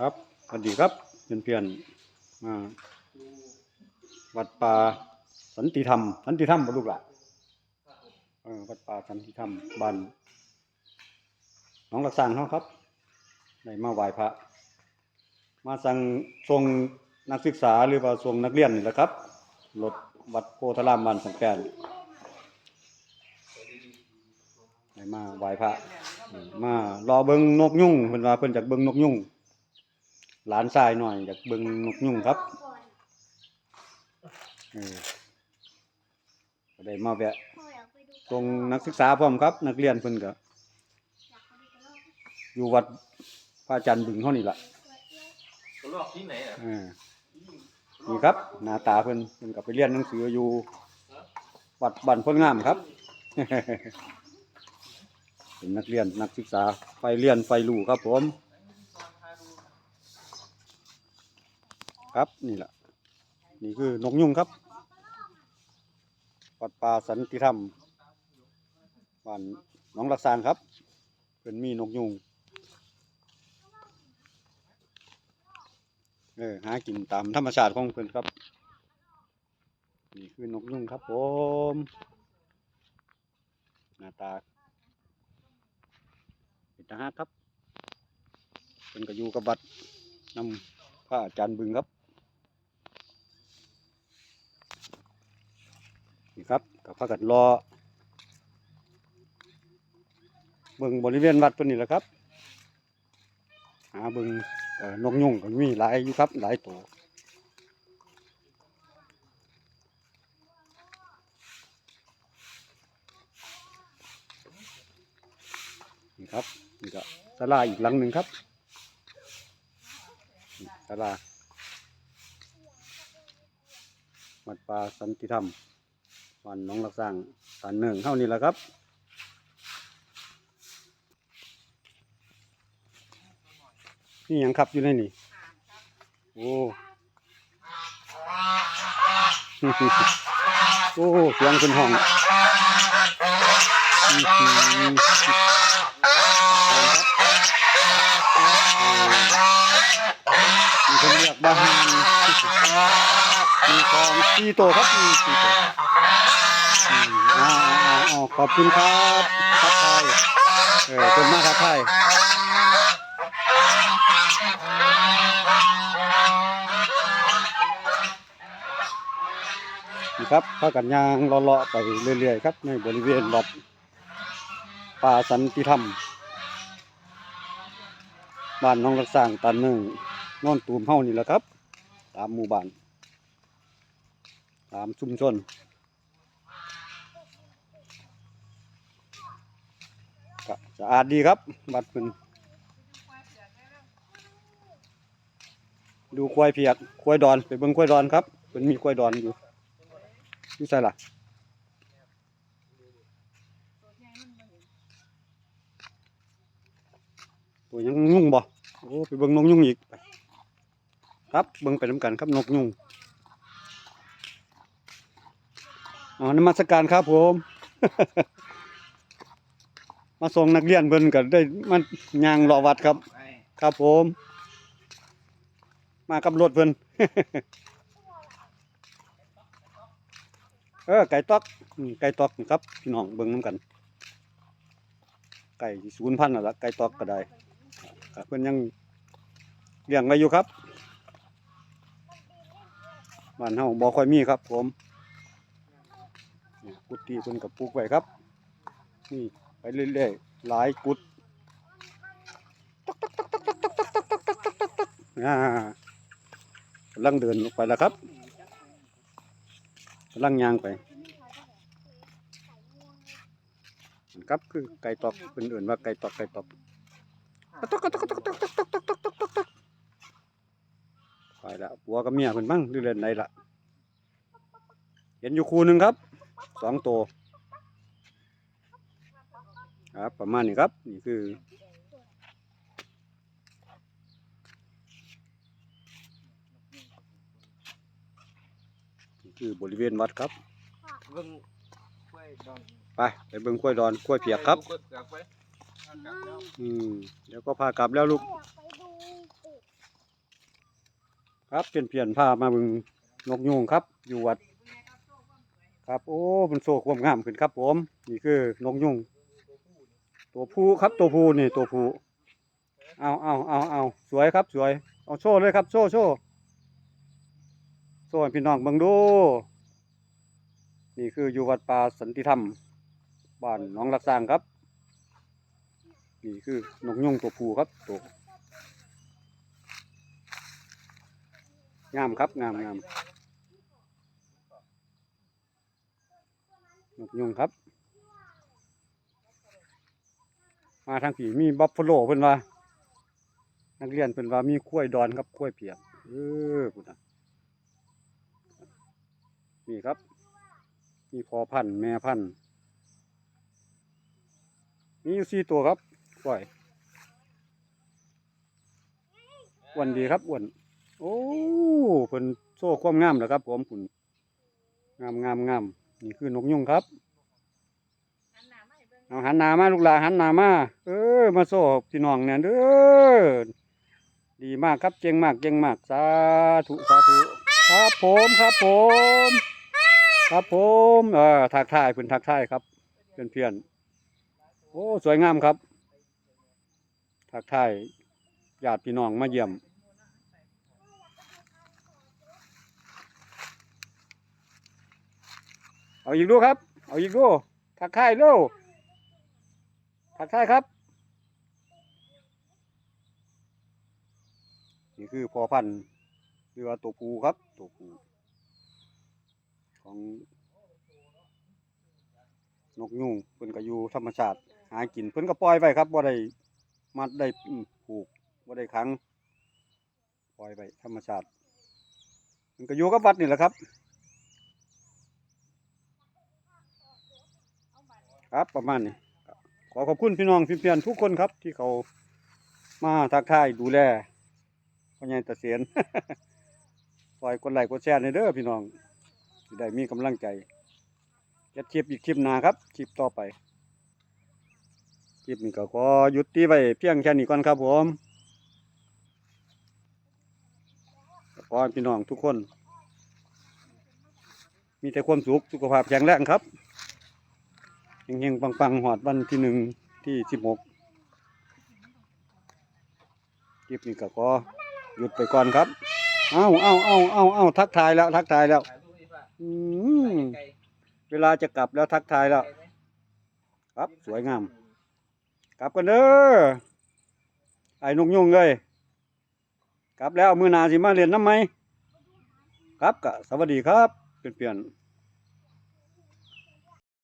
ครับสวัสดีครับเพื่อนเพื่อนมาวัดป่าสันติธรรม สันติธรรมบ่ลูกหล่ะวัดป่าสันติธรรมบ้านหน้องหลักสางเขาครับได้มาไหว้พระ มาสั่งส่งนักศึกษาหรือว่าส่งนักเรียนนี่แหละครับรถวัดโพธารามบ้านสังแกนได้มาไหว้พระมารอเบิ่งนกยุ่งเพิ่นว่าเพิ่นจากเบิ่งนกยุ่ง หลานชายหน่อยอยากเบิ่งนกยุ่งครับเออก็ได้มาแวะส่งนักศึกษาพร้อมครับ นักเรียนเพิ่นก็อยู่วัดพระอาจารย์บึงเฮานี่ล่ะกระลอกที่ไหนอะเออนี่ครับ หน้าตาเพิ่นเพิ่นก็ไปเรียนหนังสืออยู่วัดบ้านโพนงามครับ เป็นนักเรียนนักศึกษาไฟเรียนไฟรู้ครับผม ครับนี่แหละนี่คือนกยุงครับวัดป่าสันติธรรมบ้านหนองลักซางครับ เป็นมีนกยุงเออหากินตามธรรมชาติของเพิ่อนครับ นี่คือนกยุงครับผมหน้าตาเป็นทหารครับเป็นก็อยู่กับวัดนำพระอาจารย์บึงครับ ครับกับพากันรอเบิ่งบริเวณวัดตัวนี้แหละครับหาเบิ่งเอ่อนกยุงก็มีหลายอยู่ครับหลายตัวนี่ครับนี่ก็ศาลาอีกหลังหนึ่งครับนี่ศาลาวัดป่าสันติธรรม วันน้องรักสร้างตานหนึ่งเท่านี้แหละครับนี่ยังครับอยู่ในนี่โอ้โอ้เสียงเป็นห้องอื้อหือมีคนเรียกบ้านมีของสี่ตัวครับมีสี่ตัว อืมอ่าอ่าอ่าขอบคุณครับทักทายเออคนมากทักทายนี่ครับพากันยางเลาะๆไปเรื่อยๆครับ ในบริเวณวัดป่าสันติธรรมบ้านน้องรักสร้างตันหนึ่งนอนตูมเฮานี่แหละครับ ตามหมู่บ้านตามชุมชน ก็สะอาดดีครับบัดเป็นดูควายเพียกควายดอน ไปเบิ่งควายดอนครับเป็นมีควายดอนอยู่อยู่ใส่ล่ะตัวยังยุ่งบ่โอ้ไปเบิ่งนกยุ่งอีกไปครับเบิ่งไปน้ำกันครับนกยุ่งอ๋อนมัสการครับผม มาส่งนักเรียนเพิ่นก็ได้มายางรอวัดครับ ครับผม มากับรถเพิ่นเออไก่ตอกไก่ตอกครับ พี่น้องเบิ่งนํกัน ไก่ศูนย์พันน่ะละไก่ตอกก็ได้เพิ่นยังเลี้ยงไว้อยู่ครับบ้านเฮาบ่ค่อยมีครับ ผมกุฏิเพิ่นก็ปลูกไว้ครับนี่ ไปเรื่อยๆหลายกุดอ่ากำลังเดินออกไปแล้วครับกำลังยางไปครับคือไก่ตอกเป็นอื่นว่าไก่ตอกไก่ตอกตอกตอกตอกตอกตอกตอกตอกตอกตอกตอกตอกไปละผัวกับเมียเพิ่นบ้างเรื่อยๆไหนละเห็นอยู่คู่หนึ่งครับสองตัว ครับ ประมาณนี้ครับ นี่คือนี่คือบริเวณวัดครับเบิ่งกล้วยดอนไปไปเบิ่งกล้วยดอนกล้วยเปียกครับกล้วยเปียกไปกลับแล้วอืมเดี๋ยวก็พากลับแล้วลูกอยากไปดูตึกครับเปลี่ยนเปลี่ยนพามาเบึงนกยูงครับ อยู่วัด ครับ โอ้มันโซ่ความงามขึ้นครับผม นี่คือนกยูง ตัวผู้ครับตัวผู้นี่ตัวผู้เอาเอาเอาเอาสวยครับสวย เอาโชว์เลยครับ โชว์โชว์โชว์พี่น้องบิ่งดู นี่คืออยู่วัดป่าสันติธรรม บ้านหนองลักซางครับ นี่คือนกยุงตัวผู้ครับตัวงามครับงามงามนกยุงครับ มาทางผีมีบัฟฟาโลเพิ่นว่า นักเรียนเพิ่นว่ามีข้วยดอนครับข้วยเปียกเออพุ่นะนี่ครับ มีพอพันแม่พันมีอยู่สี่ตัวครับปล่อยอ้วนดีครับอ้วนโอ้เพิ่นโซ่ความงามแล้วครับ ผมคุณงามงามงามนี่คือนกยุงครับ เอาหันหนามาลูกหลานหันหนามาเออมาโซ่พี่น้องเนี่ยเด้อดีมากครับเก่งมากเก่งมากสาธุสาธุครับผมครับผม ครับผมเออทักทายเพิ่อนทักทายครับเพื่อนเพื่อนโอ้สวยงามครับทักทายญาติพี่น้องมาเยี่ยมเอาอีกดูครับ เอาอีกดูทักทายเผักทายครับ นี่คือพอพันธุ์หรือว่าตัวผูครับตัวผูของนกยุงเพิ่นก็อยู่ธรรมชาติ หากินเพิ่นก็ปล่อยไว้ครับบ่ได้มัดได้ผูกบ่ได้ขังปล่อยไว้ธรรมชาติเพิ่นก็อยู่กับวัดนี่แหละครับครับประมาณนี้ ขอขอบคุณพี่น้องพี่เพียนทุกคนครับ ที่เขามาทักทายดูแลพ่อใหญ่ตะเสียนปล่อยกดไลค์กดแชร์ในเด้อพี่น้องได้มีกำลังใจจะคลิปอีกคลิปหนาครับคลิปต่อไปคลิปนี้ก็ขอหยุดที่ไว้เพียงแค่นี้ก่อนครับผมขอพี่น้องทุกคน มีแต่ความสุขสุขภาพแข็งแรงครับ เฮงๆปังๆหอดวันที่หนึ่งที่สิบหกคลิปนี้ก็ขอหยุดไปก่อนครับ เอาเอาเอาเอาเอาทักทายแล้ว ทักทายแล้ว อืมเวลาจะกลับแล้วทักทายแล้ว ครับสวยงาม กลับกันเด้อไอ้นกยุงเลยกลับแล้วมือหนาสิมาเรียนน้ำไหมครับก็สวัสดีครับ เปลี่ยน